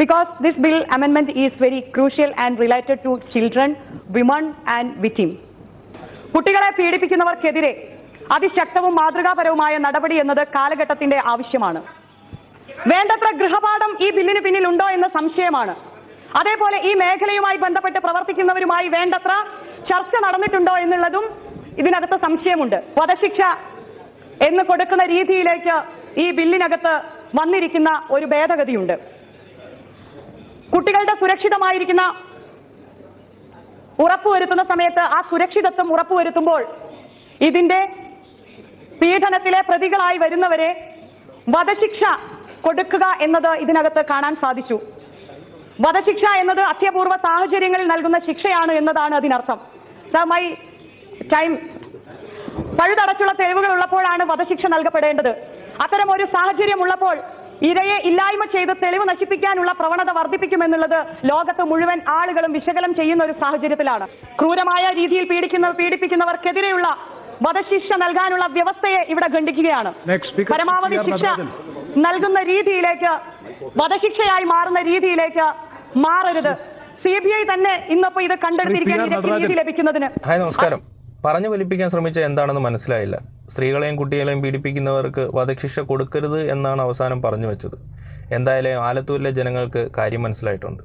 because this bill amendment is very crucial and related to children, women and victims. കുട്ടികളെ പീഡിപ്പിക്കുന്നവർക്കെതിരെ അതിശക്തവും മാതൃകാപരവുമായ നടപടി എന്നത് കാലഘട്ടത്തിന്റെ ആവശ്യമാണ്. വേണ്ടത്ര ഗൃഹപാഠം ഈ ബില്ലിന് പിന്നിലുണ്ടോ എന്ന സംശയമാണ്. അതേപോലെ ഈ മേഖലയുമായി ബന്ധപ്പെട്ട് പ്രവർത്തിക്കുന്നവരുമായി വേണ്ടത്ര ചർച്ച നടന്നിട്ടുണ്ടോ എന്നുള്ളതും ഇതിനകത്ത് സംശയമുണ്ട്. വധശിക്ഷ എന്ന് കൊടുക്കുന്ന രീതിയിലേക്ക് ഈ ബില്ലിനകത്ത് വന്നിരിക്കുന്ന ഒരു ഭേദഗതിയുണ്ട്. കുട്ടികളുടെ സുരക്ഷിതമായിരിക്കുന്ന ഉറപ്പുവരുത്തുന്ന സമയത്ത് ആ സുരക്ഷിതത്വം ഉറപ്പുവരുത്തുമ്പോൾ ഇതിന്റെ പീഡനത്തിലെ പ്രതികളായി വരുന്നവരെ വധശിക്ഷ കൊടുക്കുക എന്നത് ഇതിനകത്ത് കാണാൻ സാധിച്ചു. വധശിക്ഷ എന്നത് അത്യപൂർവ സാഹചര്യങ്ങളിൽ നൽകുന്ന ശിക്ഷയാണ് എന്നതാണ് അതിനർത്ഥം. My time. പഴുതടച്ചുള്ള തെളിവുകൾ ഉള്ളപ്പോഴാണ് വധശിക്ഷ നൽകപ്പെടേണ്ടത്. അത്തരം ഒരു സാഹചര്യം ഉള്ളപ്പോൾ ഇരയെ ഇല്ലായ്മ ചെയ്ത് തെളിവ് നശിപ്പിക്കാനുള്ള പ്രവണത വർദ്ധിപ്പിക്കുമെന്നുള്ളത് ലോകത്ത് മുഴുവൻ ആളുകളും വിശകലനം ചെയ്യുന്ന ഒരു സാഹചര്യത്തിലാണ്. ക്രൂരമായ രീതിയിൽ പീഡിക്കുന്ന പീഡിപ്പിക്കുന്നവർക്കെതിരെയുള്ള വധശിക്ഷ നൽകാനുള്ള വ്യവസ്ഥയെ ഇവിടെ ഖണ്ഡിക്കുകയാണ്. പരമാവധി ശിക്ഷ നൽകുന്ന രീതിയിലേക്ക് വധശിക്ഷയായി മാറുന്ന രീതിയിലേക്ക് മാറരുത്. സി ബി ഐ തന്നെ ഇന്നിപ്പോ ഇത് കണ്ടെടുത്തിരിക്കാൻ. ലഭിക്കുന്നതിന്. ഹായ് നമസ്കാരം. പറഞ്ഞു വലിപ്പിക്കാൻ ശ്രമിച്ച എന്താണെന്ന് മനസ്സിലായില്ല. സ്ത്രീകളെയും കുട്ടികളെയും പീഡിപ്പിക്കുന്നവർക്ക് വധശിക്ഷ കൊടുക്കരുത് എന്നാണ് അവസാനം പറഞ്ഞു വെച്ചത്. എന്തായാലും ആലത്തൂരിലെ ജനങ്ങൾക്ക് കാര്യം മനസ്സിലായിട്ടുണ്ട്.